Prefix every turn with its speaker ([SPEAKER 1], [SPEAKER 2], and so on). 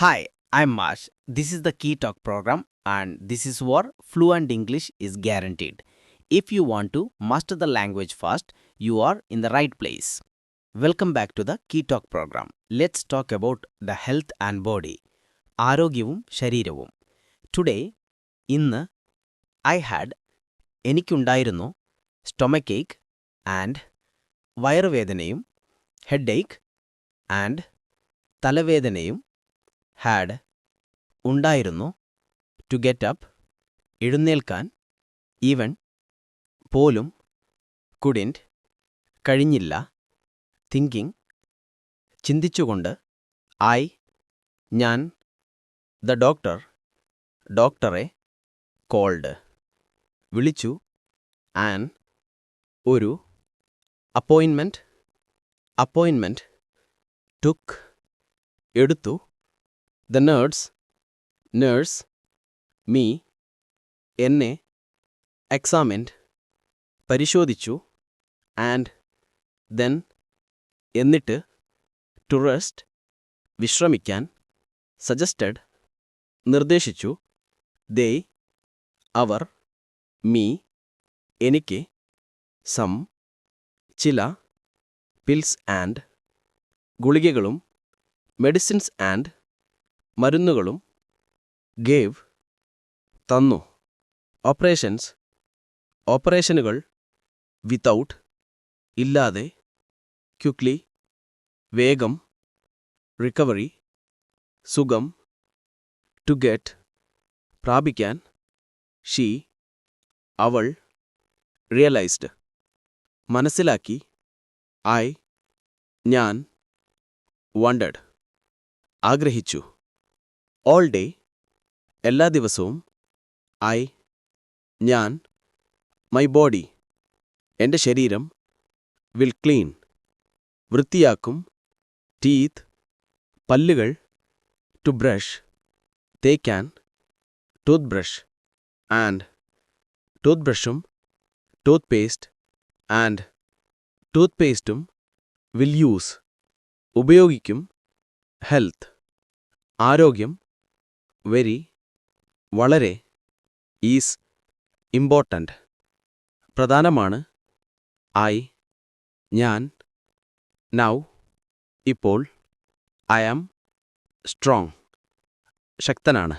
[SPEAKER 1] Hi, I'm Marsh. This is the Key Talk program, and this is where fluent English is guaranteed. If you want to master the language fast, you are in the right place. Welcome back to the Key Talk program. Let's talk about the health and body. ആരോഗ്യവും ശരീരവും today ഇന്ന് I had എനിക്കുണ്ടായിരുന്നു stomach Ek and വയറുവേദനയും headache and തലവേദനയും had ഉണ്ടായിരുന്നു to get up എഴുന്നേൽക്കാൻ even പോലും couldn't കഴിഞ്ഞില്ല thinking ചിന്തിച്ചുകൊണ്ട് ഐ ഞാൻ ദ ഡോക്ടർ ഡോക്ടറെ കോൾഡ് വിളിച്ചു ആൻ ഒരു അപ്പോയിൻമെന്റ് അപ്പോയിൻമെന്റ് ടുക്ക് എടുത്തു ദ നേഴ്സ് നേഴ്സ് മീ എന്നെ എക്സാമിൻഡ് പരിശോധിച്ചു ആൻഡ് ദെൻ എന്നിട്ട് ടു റെസ്റ്റ് വിശ്രമിക്കാൻ സജസ്റ്റഡ് നിർദ്ദേശിച്ചു ദേ അവർ മീ എനിക്ക് സം ചില പിൽസ് ആൻഡ് ഗുളികകളും മെഡിസിൻസ് ആൻഡ് മരുന്നുകളും ഗേവ് തന്നു. ഓപ്പറേഷൻസ് ഓപ്പറേഷനുകൾ വിത്തൗട്ട് ഇല്ലാതെ ക്യുക്ലി വേഗം റിക്കവറി സുഖം ടു ഗെറ്റ് പ്രാപിക്കാൻ ഷീ അവൾ റിയലൈസ്ഡ് മനസ്സിലാക്കി ഐ ഞാൻ വണ്ടഡ് ആഗ്രഹിച്ചു. ഓൾ ഡേ എല്ലാ ദിവസവും ഐ ഞാൻ മൈ ബോഡി എന്റെ ശരീരം വിൽ ക്ലീൻ വൃത്തിയാക്കും ടീത്ത് പല്ലുകൾ ടു ബ്രഷ് തേക്കാൻ ടൂത്ത് ബ്രഷ് ആൻഡ് ടൂത്ത് ബ്രഷും ടൂത്ത് പേസ്റ്റ് ആൻഡ് ടൂത്ത് പേസ്റ്റും വിൽ യൂസ് ഉപയോഗിക്കും ഹെൽത്ത് ആരോഗ്യം വെരി വളരെ ഈസ് ഇമ്പോർട്ടന്റ്. പ്രധാനമാണ് ഐ ഞാൻ നൗ ഇപ്പോൾ ഐ ആം സ്ട്രോങ് ശക്തനാണ്.